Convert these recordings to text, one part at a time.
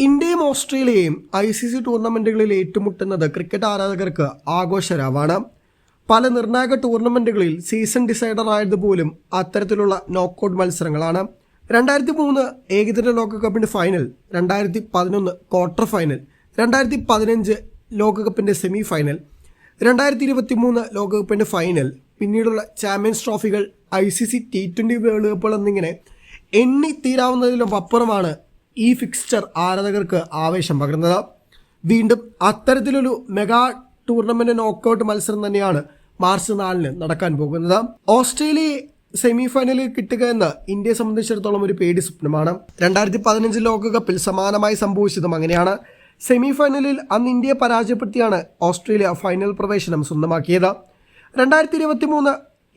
ഇന്ത്യയും ഓസ്ട്രേലിയയും I C C ടൂർണമെന്റുകളിൽ ഏറ്റുമുട്ടുന്നത് ക്രിക്കറ്റ് ആരാധകർക്ക് ആഘോഷരാവാണ് പല നിർണായക ടൂർണമെന്റുകളിൽ സീസൺ ഡിസൈഡർ ആയതുപോലും അത്തരത്തിലുള്ള നോക്കൌട്ട് മത്സരങ്ങളാണ്. രണ്ടായിരത്തി മൂന്ന് ഏകദിന ലോകകപ്പിന്റെ ഫൈനൽ രണ്ടായിരത്തി പതിനൊന്ന് ക്വാർട്ടർ ഫൈനൽ രണ്ടായിരത്തി പതിനഞ്ച് ലോകകപ്പിന്റെ സെമി ഫൈനൽ രണ്ടായിരത്തി ഇരുപത്തി മൂന്ന് ലോകകപ്പിന്റെ ഫൈനൽ പിന്നീടുള്ള champions ട്രോഫികൾ I C C T twenty world കപ്പുകൾ എന്നിങ്ങനെ എണ്ണി തീരാവുന്നതിലും അപ്പുറമാണ് ഈ ഫിക്സ്ചർ ആരാധകർക്ക് ആവേശം പകർന്നത് വീണ്ടും അത്തരത്തിലൊരു മെഗാ ടൂർണമെന്റ് നോക്കൌട്ട് മത്സരം തന്നെയാണ് മാർച്ച് നാലിന് നടക്കാൻ പോകുന്നത്. ഓസ്ട്രേലിയ സെമി ഫൈനലിൽ കിട്ടുക എന്ന് ഇന്ത്യയെ സംബന്ധിച്ചിടത്തോളം ഒരു പേടി സ്വപ്നമാണ്. രണ്ടായിരത്തി പതിനഞ്ച് ലോകകപ്പിൽ സമാനമായി സംഭവിച്ചതും അങ്ങനെയാണ്. സെമി ഫൈനലിൽ അന്ന് ഇന്ത്യയെ പരാജയപ്പെടുത്തിയാണ് ഓസ്ട്രേലിയ ഫൈനൽ പ്രവേശനം സ്വന്തമാക്കിയത്. രണ്ടായിരത്തി ഇരുപത്തി മൂന്ന്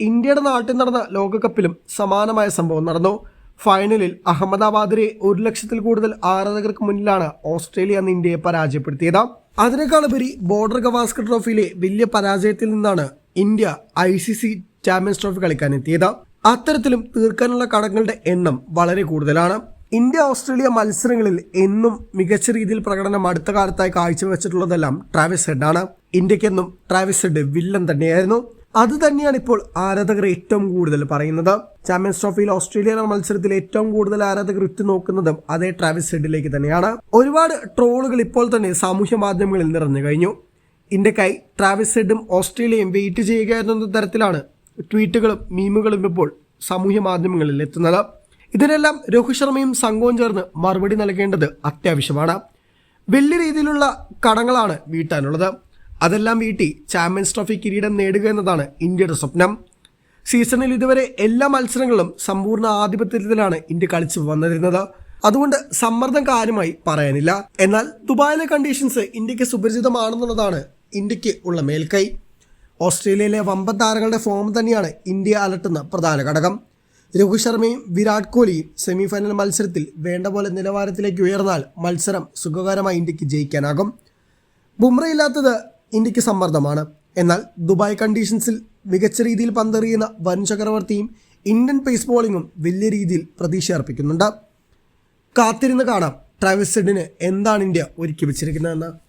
ഇന്ത്യയുടെ നാട്ടിൽ നടന്ന ലോകകപ്പിലും സമാനമായ സംഭവം നടന്നു. ഫൈനലിൽ അഹമ്മദാബാദിലെ ഒരു ലക്ഷത്തിൽ കൂടുതൽ ആരാധകർക്ക് മുന്നിലാണ് ഓസ്ട്രേലിയ അന്ന് ഇന്ത്യയെ പരാജയപ്പെടുത്തിയത്. അതിനേക്കാളുപരി ബോർഡർ ഗവാസ്കർ ട്രോഫിയിലെ വലിയ പരാജയത്തിൽ നിന്നാണ് India I C C champions trophy കളിക്കാൻ എത്തിയത് അത്തരത്തിലും തീർക്കാനുള്ള കടങ്ങളുടെ എണ്ണം വളരെ കൂടുതലാണ്. ഇന്ത്യ ഓസ്ട്രേലിയ മത്സരങ്ങളിൽ എന്നും മികച്ച രീതിയിൽ പ്രകടനം അടുത്ത കാലത്തായി കാഴ്ചവെച്ചിട്ടുള്ളതെല്ലാം ട്രാവിസ് ഹെഡാണ് ഇന്ത്യക്കെന്നും ട്രാവിസ് ഹെഡ് വില്ലൻ തന്നെയായിരുന്നു. അത് തന്നെയാണ് ഇപ്പോൾ ആരാധകർ ഏറ്റവും കൂടുതൽ പറയുന്നത്. ചാമ്പ്യൻസ് ട്രോഫിയിൽ ഓസ്ട്രേലിയ മത്സരത്തിൽ ഏറ്റവും കൂടുതൽ ആരാധകർ ഉറ്റുനോക്കുന്നതും അതേ ട്രാവിസ് ഹെഡിലേക്ക് തന്നെയാണ്. ഒരുപാട് ട്രോളുകൾ ഇപ്പോൾ തന്നെ സാമൂഹ്യ മാധ്യമങ്ങളിൽ നിറഞ്ഞു കഴിഞ്ഞു. ഇന്ത്യക്കായി ട്രാവിസ് ഹെഡും ഓസ്ട്രേലിയയും വെയിറ്റ് ചെയ്യുക എന്ന തരത്തിലാണ് ട്വീറ്റുകളും മീമുകളും ഇപ്പോൾ സാമൂഹ്യ മാധ്യമങ്ങളിൽ എത്തുന്നത്. ഇതിനെല്ലാം രോഹിത് ശർമ്മയും സംഘവും ചേർന്ന് മറുപടി നൽകേണ്ടത് അത്യാവശ്യമാണ്. വലിയ രീതിയിലുള്ള കടങ്ങളാണ് വീട്ടാനുള്ളത്. അതെല്ലാം വീട്ടി ചാമ്പ്യൻസ് ട്രോഫി കിരീടം നേടുക എന്നതാണ് ഇന്ത്യയുടെ സ്വപ്നം. സീസണിൽ ഇതുവരെ എല്ലാ മത്സരങ്ങളിലും സമ്പൂർണ ആധിപത്യത്തിലാണ് ഇന്ത്യ കളിച്ചു വന്നിരുന്നത്. അതുകൊണ്ട് സമ്മർദ്ദം കാര്യമായി പറയാനില്ല. എന്നാൽ ദുബായിലെ കണ്ടീഷൻസ് ഇന്ത്യയ്ക്ക് സുപരിചിതമാണെന്നുള്ളതാണ് ഇന്ത്യയ്ക്ക് ഉള്ള മേൽക്കൈ. ഓസ്ട്രേലിയയിലെ വമ്പൻ താരങ്ങളുടെ ഫോം തന്നെയാണ് ഇന്ത്യ അലട്ടുന്ന പ്രധാന ഘടകം. രോഹിത് ശർമ്മയും വിരാട് കോഹ്ലിയും സെമിഫൈനൽ മത്സരത്തിൽ വേണ്ട പോലെ നിലവാരത്തിലേക്ക് ഉയർന്നാൽ മത്സരം സുഖകരമായി ഇന്ത്യയ്ക്ക് ജയിക്കാനാകും. ബുംറ ഇല്ലാത്തത് ഇന്ത്യയ്ക്ക് സമ്മർദ്ദമാണ്. എന്നാൽ ദുബായ് കണ്ടീഷൻസിൽ മികച്ച രീതിയിൽ പന്തെറിയുന്ന വരുൺ ചക്രവർത്തിയും ഇന്ത്യൻ പേസ് ബോളിങ്ങും വലിയ രീതിയിൽ പ്രതീക്ഷ അർപ്പിക്കുന്നുണ്ട്. കാത്തിരുന്ന് കാണാം. ട്രാവിസ് എന്താണ് ഇന്ത്യ ഒരുക്കി വെച്ചിരിക്കുന്നതെന്ന്.